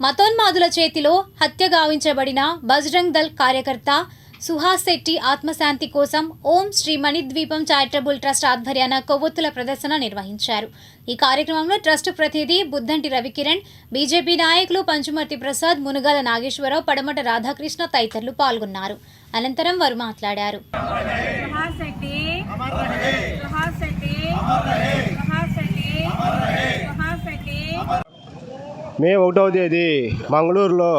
మతోన్మాదుల చేతిలో హత్య గావించబడిన బజరంగ్ దల్ కార్యకర్త సుహాస్ శెట్టి ఆత్మశాంతి కోసం ఓం శ్రీ మణిద్వీపం చారిటబుల్ ట్రస్ట్ ఆధ్వర్యాన కొవ్వొత్తుల ప్రదర్శన నిర్వహించారు. ఈ కార్యక్రమంలో ట్రస్ట్ ప్రతినిధి బుద్దంటి రవికిరణ్ బీజేపీ నాయకులు పంచుమర్తి ప్రసాద్ మునుగాల నాగేశ్వరరావు పడమట రాధాకృష్ణ తదితరులు పాల్గొన్నారు. అనంతరం వారు మాట్లాడారు సుహాస్ శెట్టి సుహాస్ శెట్టి సుహాస్ శెట్టి సుహాస్ శెట్టి మే ఒకటవ తేదీ మంగళూరులో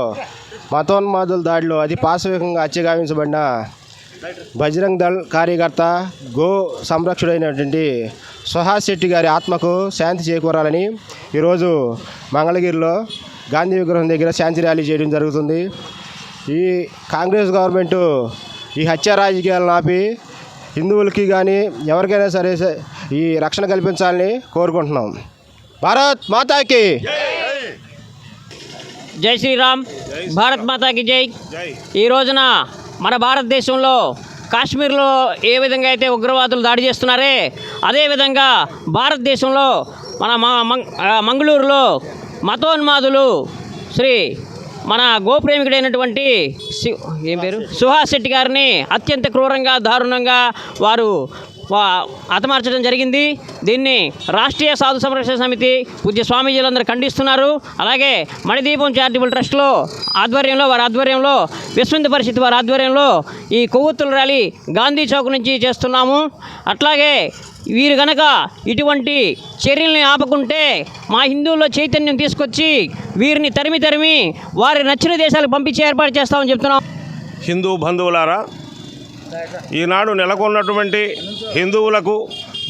మతోన్మాదుల దాడిలో అతి పాశవికంగా హత్య గావించబడిన బజరంగ్ దళ్ కార్యకర్త గో సంరక్షుడైనటువంటి సుహాస్ శెట్టి గారి ఆత్మకు శాంతి చేకూరాలని ఈరోజు మంగళగిరిలో గాంధీ విగ్రహం దగ్గర శాంతి ర్యాలీ చేయడం జరుగుతుంది. ఈ కాంగ్రెస్ గవర్నమెంట్ ఈ హత్య రాజకీయాలను ఆపి హిందువులకి కానీ ఎవరికైనా సరే ఈ రక్షణ కల్పించాలని కోరుకుంటున్నాం. భారత్ మాతాకి! జై శ్రీరామ్. భారత్ మాతాకి జై. ఈ రోజున మన భారతదేశంలో కాశ్మీర్లో ఏ విధంగా అయితే ఉగ్రవాదులు దాడి చేస్తున్నారే అదేవిధంగా భారతదేశంలో మన మంగళూరులో మతోన్మాదులు శ్రీ మన గోప్రేమికుడైనటువంటి ఏం పేరు? సుహాస్ శెట్టి గారిని అత్యంత క్రూరంగా దారుణంగా వారు హతమార్చడం జరిగింది. దీన్ని రాష్ట్రీయ సాధు సంరక్షణ సమితి పూజ్య స్వామీజీలందరూ ఖండిస్తున్నారు. అలాగే మణిదీపం చారిటబుల్ ట్రస్ట్లో ఆధ్వర్యంలో వారి ఆధ్వర్యంలో విశ్వంత పరిస్థితి వారి ఆధ్వర్యంలో ఈ కొవ్వొత్తుల ర్యాలీ గాంధీ చౌక్ నుంచి చేస్తున్నాము. అట్లాగే వీరు గనక ఇటువంటి చర్యల్ని ఆపకుంటే మా హిందువుల్లో చైతన్యం తీసుకొచ్చి వీరిని తరిమి తరిమి వారి నచ్చిన దేశాలకు పంపించి ఏర్పాటు చేస్తామని చెప్తున్నాం. హిందూ బంధువులారా ఈనాడు నెలకొన్నటువంటి హిందువులకు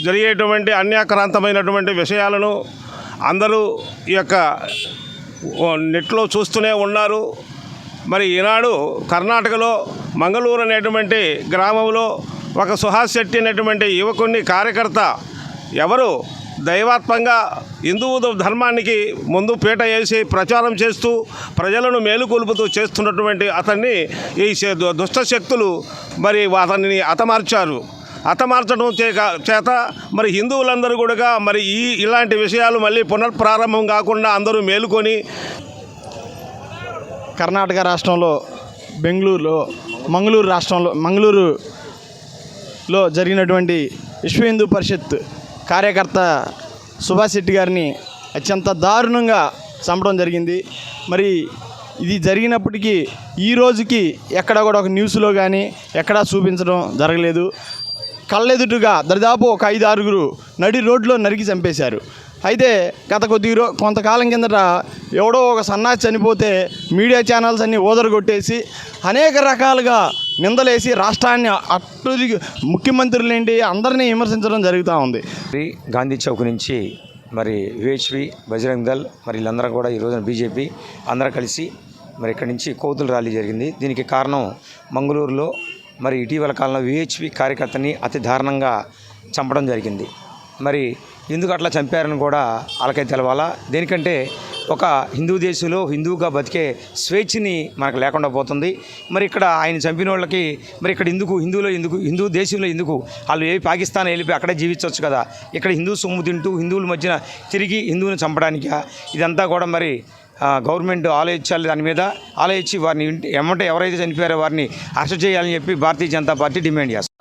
జరిగేటువంటి అన్యాక్రాంతమైనటువంటి విషయాలను అందరూ ఈ యొక్క నెట్లో చూస్తూనే ఉన్నారు. మరి ఈనాడు కర్ణాటకలో మంగళూరు అనేటువంటి గ్రామంలో ఒక సుహాస్ శెట్టి అనేటువంటి యువకుని కార్యకర్త ఎవరు? దైవాత్మంగా హిందూ ధర్మానికి ముందు పీట వేసి ప్రచారం చేస్తూ ప్రజలను మేలుకొల్పుతూ చేస్తున్నటువంటి అతన్ని ఈ దు- దుష్ట శక్తులు మరి అతన్ని హతమార్చారు. హతమార్చడం చే- చేత మరి హిందువులందరూ కూడా మరి ఈ ఇలాంటి విషయాలు మళ్ళీ పునఃప్రారంభం కాకుండా అందరూ మేలుకొని కర్ణాటక రాష్ట్రంలో బెంగళూరులో మంగళూరు రాష్ట్రంలో మంగళూరులో జరిగినటువంటి విశ్వ హిందూ పరిషత్ కార్యకర్త సుభాష్ శెట్టి గారిని అత్యంత దారుణంగా చంపడం జరిగింది. మరి ఇది జరిగినప్పటికీ ఈ రోజుకి ఎక్కడ కూడా ఒక న్యూస్లో కానీ ఎక్కడా చూపించడం జరగలేదు. కళ్ళెదుటుగా దరిదాపు ఒక ఐదు ఆరుగురు నడి రోడ్లో నరికి చంపేశారు. అయితే గత కొద్ది రో కొంతకాలం కిందట ఎవడో ఒక సన్నాసి చనిపోతే మీడియా ఛానల్స్ అన్నీ ఓదరగొట్టేసి అనేక రకాలుగా నిందలేసి రాష్ట్రాన్ని అట్టు ముఖ్యమంత్రులేంటి అందరినీ విమర్శించడం జరుగుతూ ఉంది. గాంధీ చౌక్ నుంచి మరి విహెచ్పి బజరంగ్ దళ్ మరి వీళ్ళందరూ కూడా ఈ రోజున బీజేపీ అందరూ కలిసి మరి ఇక్కడి నుంచి కోతులు ర్యాలీ జరిగింది. దీనికి కారణం మంగళూరులో మరి ఇటీవల కాలంలో విహెచ్పి కార్యకర్తని అతి దారుణంగా చంపడం జరిగింది. మరి ఎందుకు అట్లా చంపారని కూడా వాళ్ళకై తెలవాలా? దేనికంటే ఒక హిందూ దేశంలో హిందువుగా బతికే స్వేచ్ఛని మనకు లేకుండా పోతుంది. మరి ఇక్కడ ఆయన చంపిన వాళ్ళకి మరి ఇక్కడ ఎందుకు హిందువులో ఎందుకు హిందూ దేశంలో ఎందుకు? వాళ్ళు ఏ పాకిస్తాన్ వెళ్ళిపోయి అక్కడే జీవించవచ్చు కదా. ఇక్కడ హిందూ సొమ్ము తింటూ హిందువుల మధ్యన తిరిగి హిందువుని చంపడానికా? ఇదంతా కూడా మరి గవర్నమెంట్ ఆలోచించాలి దాని మీద. ఆలోచించి వారిని ఇంటి ఎమ్మట ఎవరైతే చనిపోయారో వారిని అరెస్ట్ చేయాలని చెప్పి భారతీయ జనతా పార్టీ డిమాండ్ చేస్తుంది.